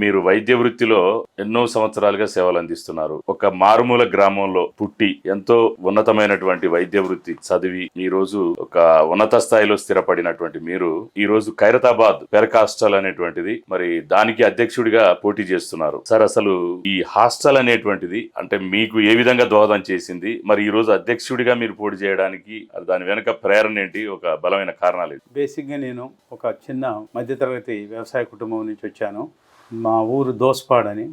మీరు వైద్య వృత్తిలో ఎన్నో సంవత్సరాలుగా సేవలు అందిస్తున్నారు. ఒక మారుమూల గ్రామంలో పుట్టి ఎంతో ఉన్నతమైనటువంటి వైద్య వృత్తి చదివి ఈ రోజు ఒక ఉన్నత స్థాయిలో స్థిరపడినటువంటి మీరు ఈ రోజు ఖైరతాబాద్ పెరక్ హాస్టల్ అనేటువంటిది మరి దానికి అధ్యక్షుడిగా పోటీ చేస్తున్నారు. సార్ అసలు ఈ హాస్టల్ అనేటువంటిది అంటే మీకు ఏ విధంగా దోహదం చేసింది? మరి ఈ రోజు అధ్యక్షుడిగా మీరు పోటీ చేయడానికి దాని వెనుక ప్రేరణ ఏంటి? ఒక బలమైన కారణాలు ఏంటి? బేసిక్గా నేను ఒక చిన్న మధ్యతరగతి వ్యవసాయ కుటుంబం నుంచి వచ్చాను. మా ఊరు దోస్పాడ్ అని.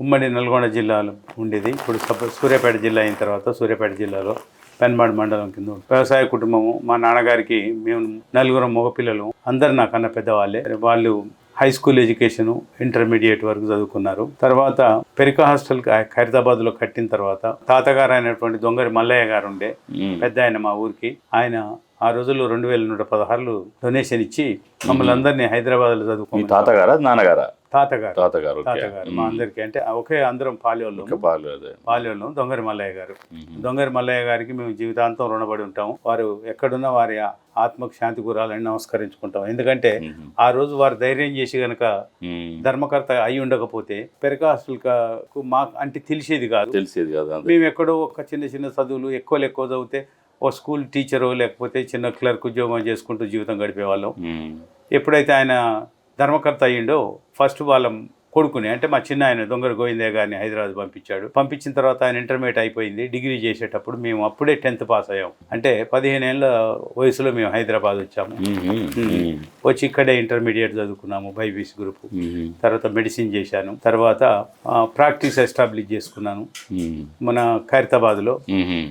ఉమ్మడి నల్గొండ జిల్లాలో ఉండేది. ఇప్పుడు సూర్యాపేట జిల్లా అయిన తర్వాత సూర్యాపేట జిల్లాలో పెన్మాడ్ మండలం కింద. వ్యవసాయ కుటుంబము మా నాన్నగారికి మేము నలుగురం మగపిల్లలు. అందరు నాకన్నా పెద్దవాళ్ళే. వాళ్ళు హై స్కూల్ ఎడ్యుకేషన్ ఇంటర్మీడియట్ వరకు చదువుకున్నారు. తర్వాత పెరికా హాస్టల్ ఖైరతాబాద్లో కట్టిన తర్వాత తాతగారు అయినటువంటి దొంగరి మల్లయ్య గారు ఉండే. పెద్ద ఆయన మా ఊరికి. ఆయన ఆ రోజుల్లో రెండు వేల నూట పదహారులు డొనేషన్ ఇచ్చి మమ్మల్ని అందరినీ హైదరాబాద్లో చదువుకుని తాతగారా? నాన్నగారా? తాతగారు. తాతగారు తాతగారు మా అందరికీ. అంటే ఒకే అందరం పాల్యోళ్ళు ఇంకా పాలు అదే పాల్యోళ్ళు దొంగరి మల్లయ్య గారు. దొంగరి మల్లయ్య గారికి మేము జీవితాంతం రుణపడి ఉంటాం వారు ఎక్కడున్నా వారి ఆత్మకు శాంతి కూరాలని నమస్కరించుకుంటాం ఎందుకంటే. ఆ రోజు వారు ధైర్యం చేసి గనక. ధర్మకర్త అయి ఉండకపోతే పెరక హాస్టల్కు మా అంటే తెలిసేది కాదు. తెలిసేది కదా. మేము ఎక్కడో ఒక చిన్న చిన్న చదువులు ఎక్కువ ఎక్కువ చదివితే ఓ స్కూల్ టీచరు లేకపోతే చిన్న క్లర్క్ ఉద్యోగం చేసుకుంటూ జీవితం గడిపేవాళ్ళం. ఎప్పుడైతే ఆయన ధర్మకర్త అయ్యిండో ఫస్ట్ వాళ్ళ కొడుకుని అంటే మా చిన్న ఆయన దొంగర గోవిందయ్య గారిని హైదరాబాద్ పంపించాడు పంపించిన తర్వాత ఆయన ఇంటర్మీడియట్ అయిపోయింది డిగ్రీ చేసేటప్పుడు మేము అప్పుడే టెన్త్ పాస్ అయ్యాం అంటే పదిహేను ఏళ్ళ వయసులో మేము హైదరాబాద్ వచ్చాము. వచ్చి ఇక్కడే ఇంటర్మీడియట్ చదువుకున్నాము బైబీసీ గ్రూప్. తర్వాత మెడిసిన్ చేశాను తర్వాత ప్రాక్టీస్ ఎస్టాబ్లిష్ చేసుకున్నాను. మన ఖైరతాబాద్లో.